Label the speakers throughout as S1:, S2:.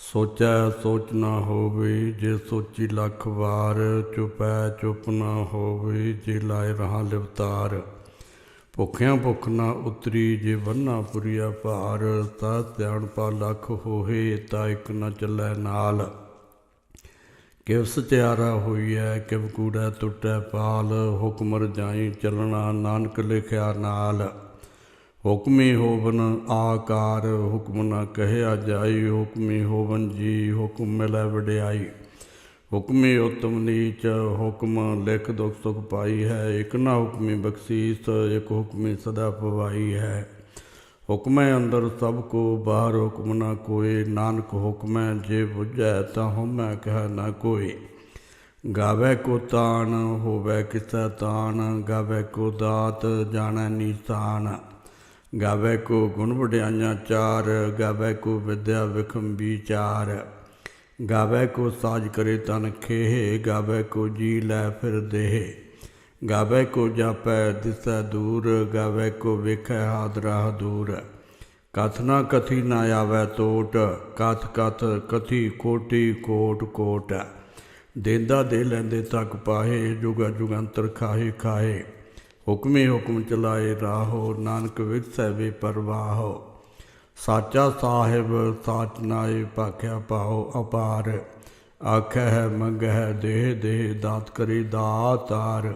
S1: ਸੋਚੈ ਸੋਚ ਨਾ ਹੋਵੇ, ਜੇ ਸੋਚੀ ਲੱਖ ਵਾਰ, ਚੁਪੈ ਚੁਪ ਨਾ ਹੋਵੇ, ਜੇ ਲਾਇ ਰਹਾ ਲਿਵਤਾਰ। ਭੁੱਖਿਆਂ ਭੁੱਖ ਨਾ ਉਤਰੀ, ਜੇ ਬੰਨਾ ਪੁਰੀਆ ਭਾਰ, ਤਾ ਧਿਆਨ ਪਾ ਲੱਖ ਹੋਏ ਤਾ ਇੱਕ ਨਾ ਚੱਲੈ ਨਾਲ। ਕਿਵ ਸਚਿਆਰਾ ਹੋਈਐ, ਕਿਵ ਕੂੜੈ ਟੁੱਟੈ ਪਾਲ ਹੁਕਮਰ ਜਾਈ ਚੱਲਣਾ ਨਾਨਕ ਲਿਖਿਆ ਨਾਲ। ਹੁਕਮੀ ਹੋਵਨ ਆਕਾਰ, ਹੁਕਮ ਨਾ ਕਹਿਆ ਜਾਈ, ਹੁਕਮੀ ਹੋਵਨ ਜੀ, ਹੁਕਮ ਮਿਲੈ ਵਡਿਆਈ। ਹੁਕਮੀ ਉਤਮ ਨੀਚ, ਹੁਕਮ ਲਿਖ ਦੁਖ ਸੁਖ ਪਾਈ ਹੈ। ਇਕ ਨਾ ਹੁਕਮੀ ਬਖਸ਼ੀਸ, ਇਕ ਹੁਕਮੀ ਸਦਾ ਪਵਾਈ ਹੈ। ਹੁਕਮੈ ਅੰਦਰ ਸਭ ਕੋ, ਬਾਹਰ ਹੁਕਮ ਨਾ ਕੋਏ। ਨਾਨਕ ਹੁਕਮੈ ਜੇ ਬੁਝੈ, ਤਾਂ ਹਉਮੈ ਕਹਿ ਨਾ ਕੋਈ ਗਾਵੇ ਕੋ ਤਾਨ, ਹੋਵੇ ਕਿਸੈ ਤਾਨ। ਗਾਵੇ ਕੋ ਦਾਤ, ਜਾਣੈ ਨੀਸਾਨ ਗਾਵੇ ਕੋ ਗੁਣ ਵਡਿਆਈਆਂ ਚਾਰ, ਗਾਵੇ ਕੋ ਵਿਦਿਆ ਵਿਖਮ ਵਿਚਾਰ। ਗਾਵੇ ਕੋ ਸਾਜ ਕਰੇ ਤਨ ਖੇਹ, ਗਾਵੇ ਕੋ ਜੀ ਲੈ ਫਿਰ ਦੇਹ। ਗਾਵੇ ਕੋ ਜਾਪੈ ਦਿਸੈ ਦੂਰ, ਗਾਵੇ ਕੋ ਵੇਖੈ ਹਾਦਰਾ ਦੂਰ। ਕਥ ਨਾ ਕਥੀ ਨਾ ਆਵੈ ਤੋਟ, ਕਥ ਕਥ ਕਥੀ ਕੋਟੀ ਕੋਟ ਕੋਟ। ਦੇਂਦਾ ਦੇ ਲੈਂਦੇ ਤੱਕ ਪਾਹੇ, ਜੁਗਾ ਜੁਗੰਤਰ ਖਾਹੇ ਖਾਹੇ। ਹੁਕਮੇ ਹੁਕਮ ਚਲਾਏ ਰਾਹੋ, ਨਾਨਕ ਵਿਗਸੈ ਵੇ ਪਰਵਾਹੋ। ਸਾਚਾ ਸਾਹਿਬ, ਸਾਚ ਨਾਏ ਭਾਖਿਆ ਪਾਓ ਅਪਾਰ। ਆਖੈ ਹੈ ਮੰਗਹਿ, ਦੇਹ ਦੇਹ, ਦਾਤ ਕਰੀ ਦਾਤਾਰ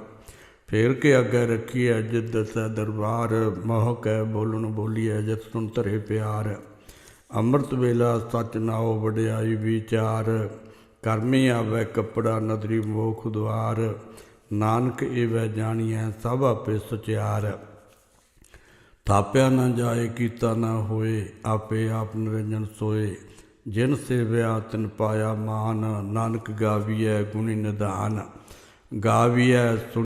S1: ਫੇਰ ਕੇ ਅੱਗੇ ਰੱਖੀਐ ਜਿਤ ਦਸੈ ਦਰਬਾਰ। ਮੋਹ ਕੈ ਬੋਲਣ ਬੋਲੀਐ ਜਿਤ ਸੁਣ ਧਰੇ ਪਿਆਰ। ਅੰਮ੍ਰਿਤ ਵੇਲਾ ਸਚ ਨਾਉ ਵਡਿਆਈ ਵਿਚਾਰ। ਕਰਮੀ ਆਵੈ ਕਪੜਾ ਨਦਰੀ ਮੋਖ ਦੁਆਰ। ਨਾਨਕ ਇਹ ਵੈ ਜਾਣੀਐ, ਸਭ ਆਪੇ ਸੁਚਿਆਰ। ਥਾਪਿਆ ਨਾ ਜਾਏ, ਕੀਤਾ ਨਾ ਹੋਏ, ਆਪੇ ਆਪ ਨਿਰੰਜਨ ਸੋਏ। ਜਿਨ ਸੇਵਿਆ, ਤਿਨ ਪਾਇਆ ਮਾਨ, ਨਾਨਕ ਗਾਵੀਐ ਗੁਣੀ ਨਿਧਾਨ। ਗਾਵੀਐ ਸੁਣ